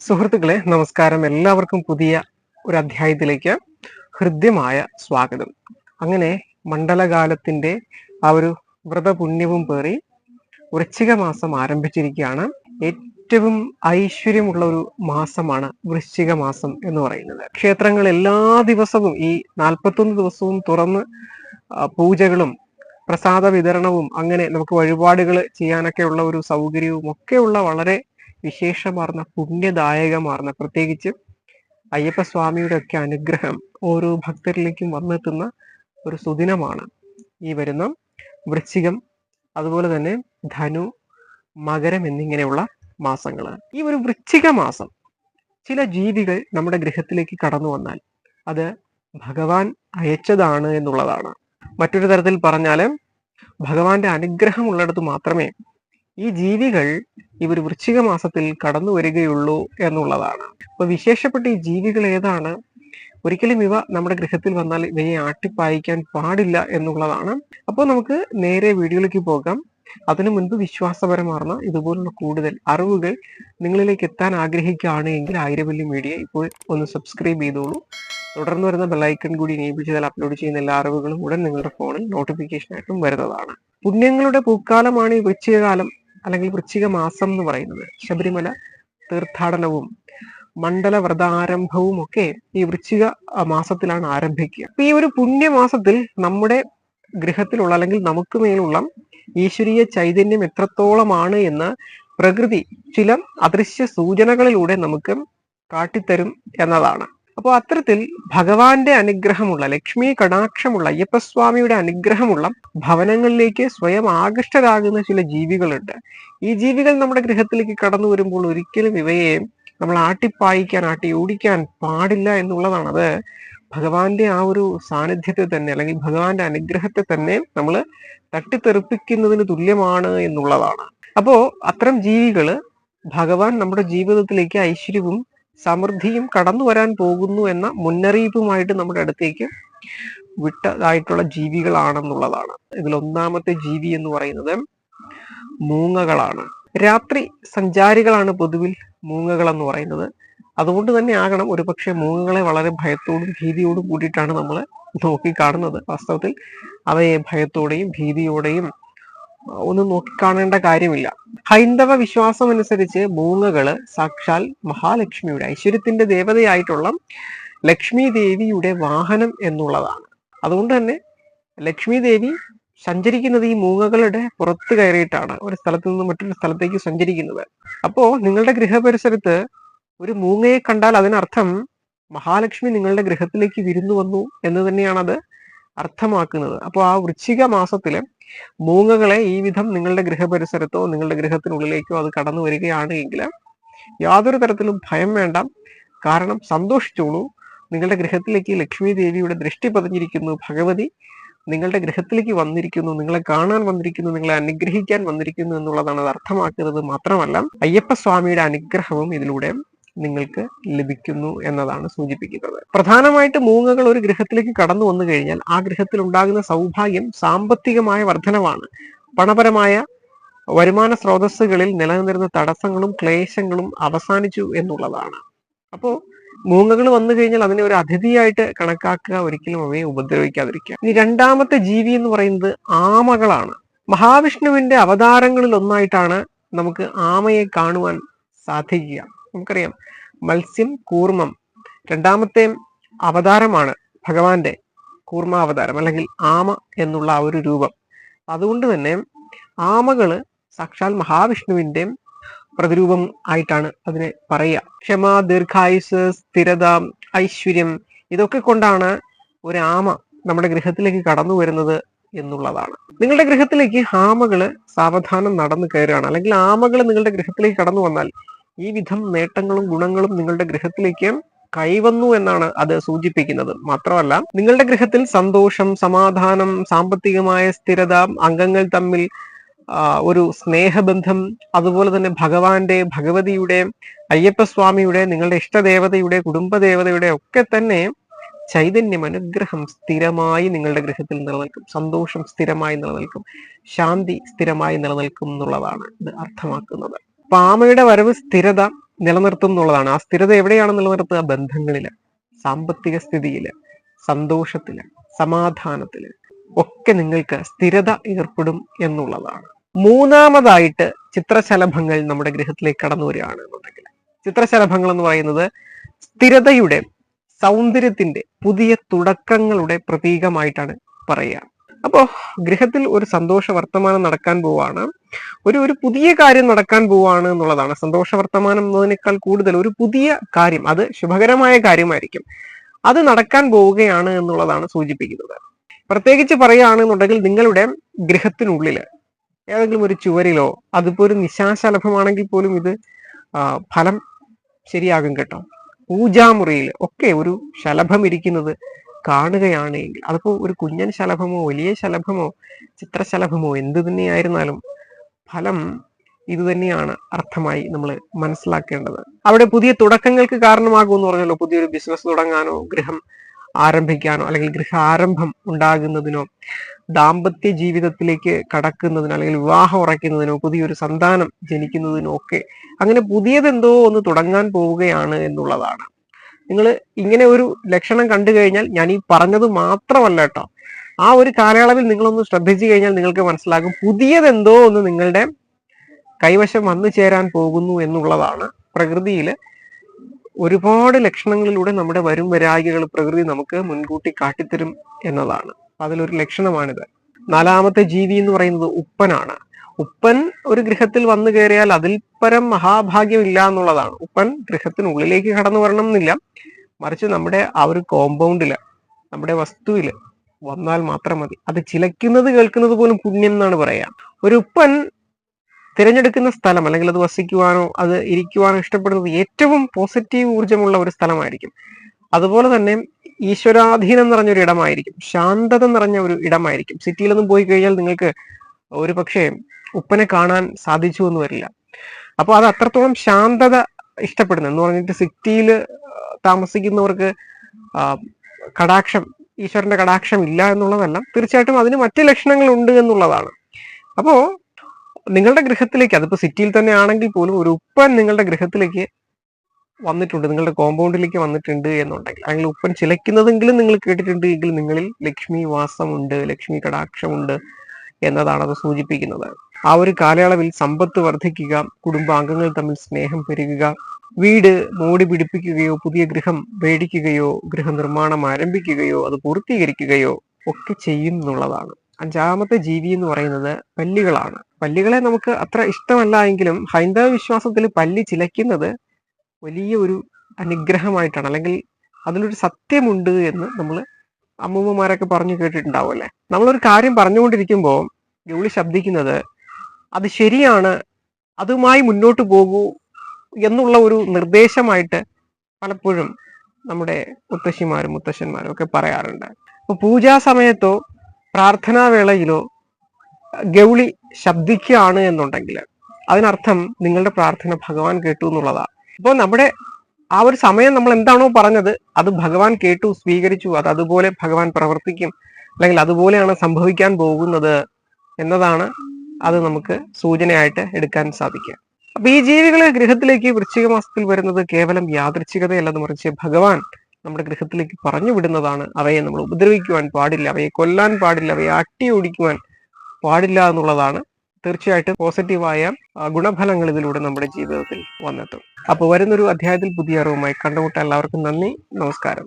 സുഹൃത്തുക്കളെ നമസ്കാരം. എല്ലാവർക്കും പുതിയ ഒരു അധ്യായത്തിലേക്ക് ഹൃദ്യമായ സ്വാഗതം. അങ്ങനെ മണ്ഡലകാലത്തിന്റെ ആ ഒരു വ്രതപുണ്യവും പേറി വൃശ്ചിക മാസം ആരംഭിച്ചിരിക്കുകയാണ്. ഏറ്റവും ഐശ്വര്യമുള്ള ഒരു മാസമാണ് വൃശ്ചിക മാസം എന്ന് പറയുന്നത്. ക്ഷേത്രങ്ങൾ എല്ലാ ദിവസവും ഈ നാൽപ്പത്തൊന്ന് ദിവസവും തുറന്ന് പൂജകളും പ്രസാദ വിതരണവും അങ്ങനെ നമുക്ക് വഴിപാടുകൾ ചെയ്യാനൊക്കെ ഉള്ള ഒരു സൗകര്യവും ഒക്കെയുള്ള വളരെ വിശേഷമാർന്ന പുണ്യദായകമാർന്ന പ്രത്യേകിച്ച് അയ്യപ്പസ്വാമിയുടെ ഒക്കെ അനുഗ്രഹം ഓരോ ഭക്തരിലേക്കും വന്നെത്തുന്ന ഒരു സുദിനമാണ് ഈ വരുന്ന വൃശ്ചികം. അതുപോലെ തന്നെ ധനു മകരം എന്നിങ്ങനെയുള്ള മാസങ്ങൾ ഈ ഒരു വൃശ്ചിക മാസം ചില ജീവികൾ നമ്മുടെ ഗൃഹത്തിലേക്ക് കടന്നു വന്നാൽ അത് ഭഗവാൻ അയച്ചതാണ് എന്നുള്ളതാണ്. മറ്റൊരു തരത്തിൽ പറഞ്ഞാൽ ഭഗവാന്റെ അനുഗ്രഹം ഉള്ളിടത്ത് മാത്രമേ ഈ ജീവികൾ ഇവർ വൃശ്ചിക മാസത്തിൽ കടന്നു വരികയുള്ളൂ എന്നുള്ളതാണ്. അപ്പൊ വിശേഷപ്പെട്ട ഈ ജീവികൾ ഏതാണ്? ഒരിക്കലും ഇവ നമ്മുടെ ഗൃഹത്തിൽ വന്നാൽ ഇവയെ ആട്ടിപ്പായിക്കാൻ പാടില്ല എന്നുള്ളതാണ്. അപ്പോൾ നമുക്ക് നേരെ വീഡിയോയിലേക്ക് പോകാം. അതിനു മുൻപ് വിശ്വാസപരമാർന്ന ഇതുപോലുള്ള കൂടുതൽ അറിവുകൾ നിങ്ങളിലേക്ക് എത്താൻ ആഗ്രഹിക്കുകയാണ് എങ്കിൽ ആയിരവല്യം മീഡിയ ഇപ്പോൾ ഒന്ന് സബ്സ്ക്രൈബ് ചെയ്തോളൂ. തുടർന്ന് വരുന്ന ബെല്ലൈക്കൺ കൂടി എനേബിൾ ചെയ്താൽ അപ്ലോഡ് ചെയ്യുന്ന എല്ലാ അറിവുകളും ഉടൻ നിങ്ങളുടെ ഫോണിൽ നോട്ടിഫിക്കേഷനായിട്ടും വരുന്നതാണ്. പുണ്യങ്ങളുടെ പൂക്കാലമാണ് ഈ വൃശ്ചികകാലം അല്ലെങ്കിൽ വൃശ്ചിക മാസം എന്ന് പറയുന്നത്. ശബരിമല തീർത്ഥാടനവും മണ്ഡല വ്രതാരംഭവും ഒക്കെ ഈ വൃശ്ചിക മാസത്തിലാണ് ആരംഭിക്കുക. അപ്പൊ ഈ ഒരു പുണ്യമാസത്തിൽ നമ്മുടെ ഗൃഹത്തിലുള്ള അല്ലെങ്കിൽ നമുക്ക് മേലുള്ള ഈശ്വരീയ ചൈതന്യം എത്രത്തോളമാണ് എന്ന് പ്രകൃതി ചില അദൃശ്യ സൂചനകളിലൂടെ നമുക്ക് കാട്ടിത്തരും എന്നതാണ്. അപ്പോൾ അത്തരത്തിൽ ഭഗവാന്റെ അനുഗ്രഹമുള്ള ലക്ഷ്മി കടാക്ഷമുള്ള അയ്യപ്പസ്വാമിയുടെ അനുഗ്രഹമുള്ള ഭവനങ്ങളിലേക്ക് സ്വയം ആകൃഷ്ടരാകുന്ന ചില ജീവികളുണ്ട്. ഈ ജീവികൾ നമ്മുടെ ഗൃഹത്തിലേക്ക് കടന്നു വരുമ്പോൾ ഒരിക്കലും ഇവയെ നമ്മൾ ആട്ടിപ്പായിക്കാൻ ആട്ടി ഓടിക്കാൻ പാടില്ല എന്നുള്ളതാണ് ഭഗവാന്റെ ആ ഒരു സാന്നിധ്യത്തെ തന്നെ അല്ലെങ്കിൽ ഭഗവാന്റെ അനുഗ്രഹത്തെ തന്നെ നമ്മൾ തട്ടിത്തെറിപ്പിക്കുന്നതിന് തുല്യമാണ് എന്നുള്ളതാണ്. അപ്പോൾ അത്തരം ജീവികൾ ഭഗവാൻ നമ്മുടെ ജീവിതത്തിലേക്ക് ഐശ്വര്യവും സമൃദ്ധിയും കടന്നു വരാൻ പോകുന്നു എന്ന മുന്നറിയിപ്പുമായിട്ട് നമ്മുടെ അടുത്തേക്ക് വിട്ടതായിട്ടുള്ള ജീവികളാണെന്നുള്ളതാണ്. ഇതിൽ ഒന്നാമത്തെ ജീവി എന്ന് പറയുന്നത് മൂങ്ങകളാണ്. രാത്രി സഞ്ചാരികളാണ് പൊതുവിൽ മൂങ്ങകൾ എന്ന് പറയുന്നത്. അതുകൊണ്ട് തന്നെ ആകണം ഒരുപക്ഷെ മൂങ്ങകളെ വളരെ ഭയത്തോടും ഭീതിയോടും കൂടിയിട്ടാണ് നമ്മൾ നോക്കി കാണുന്നത് വാസ്തവത്തിൽ അവയെ ഭയത്തോടെയും ഭീതിയോടെയും ഒന്നും നോക്കിക്കാണേണ്ട കാര്യമില്ല. ഹൈന്ദവ വിശ്വാസം അനുസരിച്ച് മൂങ്ങകൾ സാക്ഷാൽ മഹാലക്ഷ്മിയുടെ ഐശ്വര്യത്തിന്റെ ദേവതയായിട്ടുള്ള ലക്ഷ്മി ദേവിയുടെ വാഹനം എന്നുള്ളതാണ്. അതുകൊണ്ട് തന്നെ ലക്ഷ്മി ദേവി സഞ്ചരിക്കുന്നത് ഈ മൂങ്ങകളുടെ പുറത്ത് കയറിയിട്ടാണ് ഒരു സ്ഥലത്ത് നിന്ന് മറ്റൊരു സ്ഥലത്തേക്ക് സഞ്ചരിക്കുന്നത്. അപ്പോ നിങ്ങളുടെ ഗൃഹപരിസരത്ത് ഒരു മൂങ്ങയെ കണ്ടാൽ അതിനർത്ഥം മഹാലക്ഷ്മി നിങ്ങളുടെ ഗൃഹത്തിലേക്ക് വിരുന്നു വന്നു എന്ന് തന്നെയാണ് അത് അർത്ഥമാക്കുന്നത്. അപ്പോൾ ആ വൃശ്ചിക മാസത്തിലെ മൂങ്ങകളെ ഈ വിധം നിങ്ങളുടെ ഗൃഹപരിസരത്തോ നിങ്ങളുടെ ഗൃഹത്തിനുള്ളിലേക്കോ അത് കടന്നു വരികയാണ് എങ്കിൽ യാതൊരു തരത്തിലും ഭയം വേണ്ട. കാരണം സന്തോഷിച്ചോളൂ. നിങ്ങളുടെ ഗൃഹത്തിലേക്ക് ലക്ഷ്മി ദേവിയുടെ ദൃഷ്ടി പതിഞ്ഞിരിക്കുന്നു. ഭഗവതി നിങ്ങളുടെ ഗൃഹത്തിലേക്ക് വന്നിരിക്കുന്നു. നിങ്ങളെ കാണാൻ വന്നിരിക്കുന്നു. നിങ്ങളെ അനുഗ്രഹിക്കാൻ വന്നിരിക്കുന്നു എന്നുള്ളതാണ് അത് അർത്ഥമാക്കുന്നത് മാത്രമല്ല അയ്യപ്പ സ്വാമിയുടെ അനുഗ്രഹവും ഇതിലൂടെ നിങ്ങൾക്ക് ലഭിക്കുന്നു എന്നതാണ് സൂചിപ്പിക്കുന്നത്. പ്രധാനമായിട്ട് മൂങ്ങകൾ ഒരു ഗൃഹത്തിലേക്ക് കടന്നു വന്നു കഴിഞ്ഞാൽ ആ ഗൃഹത്തിൽ ഉണ്ടാകുന്ന സൗഭാഗ്യം സാമ്പത്തികമായ വർധനവാണ്. പണപരമായ വരുമാന സ്രോതസ്സുകളിൽ നിലനിന്നിരുന്ന തടസ്സങ്ങളും ക്ലേശങ്ങളും അവസാനിച്ചു എന്നുള്ളതാണ്. അപ്പോ മൂങ്ങകൾ വന്നു കഴിഞ്ഞാൽ അതിനെ ഒരു അതിഥിയായിട്ട് കണക്കാക്കുക ഒരിക്കലും അവയെ ഉപദ്രവിക്കാതിരിക്കുക. ഇനി രണ്ടാമത്തെ ജീവി എന്ന് പറയുന്നത് ആമകളാണ്. മഹാവിഷ്ണുവിന്റെ അവതാരങ്ങളിൽ ഒന്നായിട്ടാണ് നമുക്ക് ആമയെ കാണുവാൻ സാധിക്കുക. നമുക്കറിയാം. മത്സ്യം കൂർമ്മം രണ്ടാമത്തെ അവതാരമാണ് ഭഗവാന്റെ കൂർമാവതാരം അല്ലെങ്കിൽ ആമ എന്നുള്ള ആ ഒരു രൂപം. അതുകൊണ്ട് തന്നെ ആമകൾ സാക്ഷാൽ മഹാവിഷ്ണുവിന്റെ പ്രതിരൂപം ആയിട്ടാണ് അതിനെ പറയുക. ക്ഷമ ദീർഘായുസ് സ്ഥിരത ഐശ്വര്യം ഇതൊക്കെ കൊണ്ടാണ് ഒരു ആമ നമ്മുടെ ഗൃഹത്തിലേക്ക് കടന്നു വരുന്നത് എന്നുള്ളതാണ്. നിങ്ങളുടെ ഗൃഹത്തിലേക്ക് ആമകൾ സാവധാനം നടന്നു കയറുകയാണ്. അല്ലെങ്കിൽ ആമകൾ നിങ്ങളുടെ ഗൃഹത്തിലേക്ക് കടന്നു വന്നാൽ ഈ വിധം നേട്ടങ്ങളും ഗുണങ്ങളും നിങ്ങളുടെ ഗൃഹത്തിലേക്ക് കൈവന്നു എന്നാണ് അത് സൂചിപ്പിക്കുന്നത്. മാത്രമല്ല നിങ്ങളുടെ ഗൃഹത്തിൽ സന്തോഷം സമാധാനം സാമ്പത്തികമായ സ്ഥിരത അംഗങ്ങൾ തമ്മിൽ ഒരു സ്നേഹബന്ധം അതുപോലെ തന്നെ ഭഗവാന്റെ ഭഗവതിയുടെ അയ്യപ്പസ്വാമിയുടെ നിങ്ങളുടെ ഇഷ്ടദേവതയുടെ കുടുംബദേവതയുടെ ഒക്കെ തന്നെ ചൈതന്യം അനുഗ്രഹം സ്ഥിരമായി നിങ്ങളുടെ ഗൃഹത്തിൽ നിലനിൽക്കും. സന്തോഷം സ്ഥിരമായി നിലനിൽക്കും. ശാന്തി സ്ഥിരമായി നിലനിൽക്കും എന്നുള്ളതാണ് ഇത് അർത്ഥമാക്കുന്നത്. പാമയുടെ വരവ് സ്ഥിരത നിലനിർത്തും എന്നുള്ളതാണ്. ആ സ്ഥിരത എവിടെയാണ് നിലനിർത്തുക? ബന്ധങ്ങളിൽ സാമ്പത്തിക സ്ഥിതിയിൽ സന്തോഷത്തിൽ സമാധാനത്തിൽ ഒക്കെ നിങ്ങൾക്ക് സ്ഥിരത ഏർപ്പെടും എന്നുള്ളതാണ്. മൂന്നാമതായിട്ട് ചിത്രശലഭങ്ങൾ നമ്മുടെ ഗൃഹത്തിലേക്ക് കടന്നു വരികയാണ് എന്നുണ്ടെങ്കിൽ. ചിത്രശലഭങ്ങൾ എന്ന് പറയുന്നത് സ്ഥിരതയുടെ സൗന്ദര്യത്തിന്റെ പുതിയ തുടക്കങ്ങളുടെ പ്രതീകമായിട്ടാണ് പറയുക. അപ്പോ ഗൃഹത്തിൽ ഒരു സന്തോഷ വർത്തമാനം നടക്കാൻ പോവാണ്. ഒരു ഒരു പുതിയ കാര്യം നടക്കാൻ പോവാണ് എന്നുള്ളതാണ്. സന്തോഷ വർത്തമാനം എന്നതിനേക്കാൾ കൂടുതൽ ഒരു പുതിയ കാര്യം അത് ശുഭകരമായ കാര്യമായിരിക്കും. അത് നടക്കാൻ പോവുകയാണ് എന്നുള്ളതാണ് സൂചിപ്പിക്കുന്നത്. പ്രത്യേകിച്ച് പറയുകയാണെന്നുണ്ടെങ്കിൽ നിങ്ങളുടെ ഗൃഹത്തിനുള്ളിൽ ഏതെങ്കിലും ഒരു ചുവരിലോ അതിപ്പോ ഒരു നിശാശലഭമാണെങ്കിൽ പോലും ഇത് ഫലം ശരിയാകും കേട്ടോ. പൂജാമുറിയിൽ ഒക്കെ ഒരു ശലഭം ഇരിക്കുന്നത് കാണുകയാണ് എങ്കിൽ അതിപ്പോ ഒരു കുഞ്ഞൻ ശലഭമോ വലിയ ശലഭമോ ചിത്രശലഭമോ എന്ത് തന്നെയായിരുന്നാലും ഫലം ഇതുതന്നെയാണ് അർത്ഥമായി നമ്മൾ മനസ്സിലാക്കേണ്ടത്. അവിടെ പുതിയ തുടക്കങ്ങൾക്ക് കാരണമാകുമെന്ന് പറഞ്ഞല്ലോ. പുതിയൊരു ബിസിനസ് തുടങ്ങാനോ ഗൃഹം ആരംഭിക്കാനോ അല്ലെങ്കിൽ ഗൃഹ ആരംഭം ഉണ്ടാകുന്നതിനോ ദാമ്പത്യ ജീവിതത്തിലേക്ക് കടക്കുന്നതിനോ അല്ലെങ്കിൽ വിവാഹം ഉറയ്ക്കുന്നതിനോ പുതിയൊരു സന്താനം ജനിക്കുന്നതിനോ ഒക്കെ. അങ്ങനെ പുതിയതെന്തോ ഒന്ന് തുടങ്ങാൻ പോവുകയാണ് എന്നുള്ളതാണ്. നിങ്ങൾ ഇങ്ങനെ ഒരു ലക്ഷണം കണ്ടു കഴിഞ്ഞാൽ ഞാൻ ഈ പറഞ്ഞത് മാത്രമല്ല കേട്ടോ. ആ ഒരു കാലയളവിൽ നിങ്ങളൊന്ന് ശ്രദ്ധിച്ചു കഴിഞ്ഞാൽ നിങ്ങൾക്ക് മനസ്സിലാകും പുതിയതെന്തോ ഒന്ന് നിങ്ങളുടെ കൈവശം വന്നു ചേരാൻ പോകുന്നു എന്നുള്ളതാണ് പ്രകൃതിയിൽ ഒരുപാട് ലക്ഷണങ്ങളിലൂടെ നമ്മുടെ വരും വരായികൾ പ്രകൃതി നമുക്ക് മുൻകൂട്ടി കാട്ടിത്തരും എന്നതാണ്. അതിലൊരു ലക്ഷണമാണിത്. നാലാമത്തെ ജീവി എന്ന് പറയുന്നത് ഉപ്പനാണ്. ഉപ്പൻ ഒരു ഗൃഹത്തിൽ വന്നു കയറിയാൽ അതിൽ പരം മഹാഭാഗ്യമില്ല എന്നുള്ളതാണ്. ഉപ്പൻ ഗൃഹത്തിനുള്ളിലേക്ക് കടന്നു വരണം എന്നില്ല മറിച്ച് നമ്മുടെ ആ ഒരു കോമ്പൗണ്ടിൽ നമ്മുടെ വസ്തുവിൽ വന്നാൽ മാത്രം മതി. അത് ചിലയ്ക്കുന്നത് കേൾക്കുന്നത് പോലും പുണ്യം എന്നാണ് പറയാ ഒരു ഉപ്പൻ തിരഞ്ഞെടുക്കുന്ന സ്ഥലം അല്ലെങ്കിൽ അത് വസിക്കുവാനോ അത് ഇരിക്കുവാനോ ഇഷ്ടപ്പെടുന്നത് ഏറ്റവും പോസിറ്റീവ് ഊർജമുള്ള ഒരു സ്ഥലമായിരിക്കും. അതുപോലെ തന്നെ ഈശ്വരാധീനം നിറഞ്ഞൊരു ഇടമായിരിക്കും. ശാന്തത നിറഞ്ഞ ഒരു ഇടമായിരിക്കും. സിറ്റിയിലൊന്നും പോയി കഴിഞ്ഞാൽ നിങ്ങൾക്ക് ഒരു പക്ഷേ ഉപ്പനെ കാണാൻ സാധിച്ചു എന്ന് വരില്ല. അപ്പോൾ അത് അത്രത്തോളം ശാന്തത ഇഷ്ടപ്പെടുന്നു. എന്ന് പറഞ്ഞിട്ട് സിറ്റിയിൽ താമസിക്കുന്നവർക്ക് കടാക്ഷം ഈശ്വരന്റെ കടാക്ഷം ഇല്ല എന്നുള്ളതല്ല. തീർച്ചയായിട്ടും അതിന് മറ്റു ലക്ഷണങ്ങൾ ഉണ്ട് എന്നുള്ളതാണ്. അപ്പോ നിങ്ങളുടെ ഗൃഹത്തിലേക്ക് അതിപ്പോ സിറ്റിയിൽ തന്നെ ആണെങ്കിൽ പോലും ഒരു ഉപ്പൻ നിങ്ങളുടെ ഗൃഹത്തിലേക്ക് വന്നിട്ടുണ്ട് നിങ്ങളുടെ കോമ്പൗണ്ടിലേക്ക് വന്നിട്ടുണ്ട് എന്നുണ്ടെങ്കിൽ അല്ലെങ്കിൽ ഉപ്പൻ ചിലയ്ക്കുന്നതെങ്കിലും നിങ്ങൾ കേട്ടിട്ടുണ്ട് എങ്കിൽ നിങ്ങളിൽ ലക്ഷ്മി വാസമുണ്ട് ലക്ഷ്മി കടാക്ഷമുണ്ട് എന്നതാണ് അത് സൂചിപ്പിക്കുന്നത്. ആ ഒരു കാലയളവിൽ സമ്പത്ത് വർദ്ധിക്കുക കുടുംബാംഗങ്ങൾ തമ്മിൽ സ്നേഹം പെരുകുക വീട് മോടി പിടിപ്പിക്കുകയോ പുതിയ ഗൃഹം മേടിക്കുകയോ ഗൃഹനിർമ്മാണം ആരംഭിക്കുകയോ അത് പൂർത്തീകരിക്കുകയോ ഒക്കെ ചെയ്യുന്നുള്ളതാണ്. അഞ്ചാമത്തെ ജീവി എന്ന് പറയുന്നത് പല്ലികളാണ്. പല്ലികളെ നമുക്ക് അത്ര ഇഷ്ടമല്ല എങ്കിലും ഹൈന്ദവ വിശ്വാസത്തിൽ പല്ലി ചിലയ്ക്കുന്നത് വലിയ ഒരു അനുഗ്രഹമായിട്ടാണ്. അല്ലെങ്കിൽ അതിലൊരു സത്യമുണ്ട് എന്ന് നമ്മൾ അമ്മൂമ്മമാരൊക്കെ പറഞ്ഞു കേട്ടിട്ടുണ്ടാവും അല്ലെ? നമ്മളൊരു കാര്യം പറഞ്ഞുകൊണ്ടിരിക്കുമ്പോൾ ഗൗളി ശബ്ദിക്കുന്നത് അത് ശരിയാണ് അതുമായി മുന്നോട്ട് പോകൂ എന്നുള്ള ഒരു നിർദ്ദേശമായിട്ട് പലപ്പോഴും നമ്മുടെ മുത്തശ്ശിമാരും മുത്തശ്ശന്മാരും ഒക്കെ പറയാറുണ്ട്. അപ്പോൾ പൂജാ സമയത്തോ പ്രാർത്ഥനാ വേളയിലോ ഗൗളി ശബ്ദിക്കുകയാണ് എന്നുണ്ടെങ്കിൽ അതിനർത്ഥം നിങ്ങളുടെ പ്രാർത്ഥന ഭഗവാൻ കേട്ടു എന്നുള്ളതാണ് അപ്പോൾ നമ്മുടെ ആ ഒരു സമയം നമ്മൾ എന്താണോ പറഞ്ഞത് അത് ഭഗവാൻ കേട്ടു സ്വീകരിച്ചു അത് അതുപോലെ ഭഗവാൻ പ്രവർത്തിക്കും അല്ലെങ്കിൽ അതുപോലെയാണ് സംഭവിക്കാൻ പോകുന്നത് എന്നതാണ് അത് നമുക്ക് സൂചനയായിട്ട് എടുക്കാൻ സാധിക്കുക അപ്പൊ ഈ ജീവികളെ ഗൃഹത്തിലേക്ക് വൃശ്ചിക മാസത്തിൽ വരുന്നത് കേവലം യാദൃച്ഛികതയല്ലെന്ന് മറിച്ച് ഭഗവാൻ നമ്മുടെ ഗൃഹത്തിലേക്ക് പറഞ്ഞു വിടുന്നതാണ്. അവയെ നമ്മൾ ഉപദ്രവിക്കുവാൻ പാടില്ല അവയെ കൊല്ലാൻ പാടില്ല അവയെ അട്ടി ഓടിക്കുവാൻ പാടില്ല എന്നുള്ളതാണ് തീർച്ചയായിട്ടും പോസിറ്റീവായ ഗുണഫലങ്ങൾ ഇതിലൂടെ നമ്മുടെ ജീവിതത്തിൽ വന്നെത്തും. അപ്പോൾ വരുന്നൊരു അധ്യായത്തിൽ പുതിയ അറിവുമായി കണ്ടുമുട്ടാൻ എല്ലാവർക്കും നന്ദി നമസ്കാരം.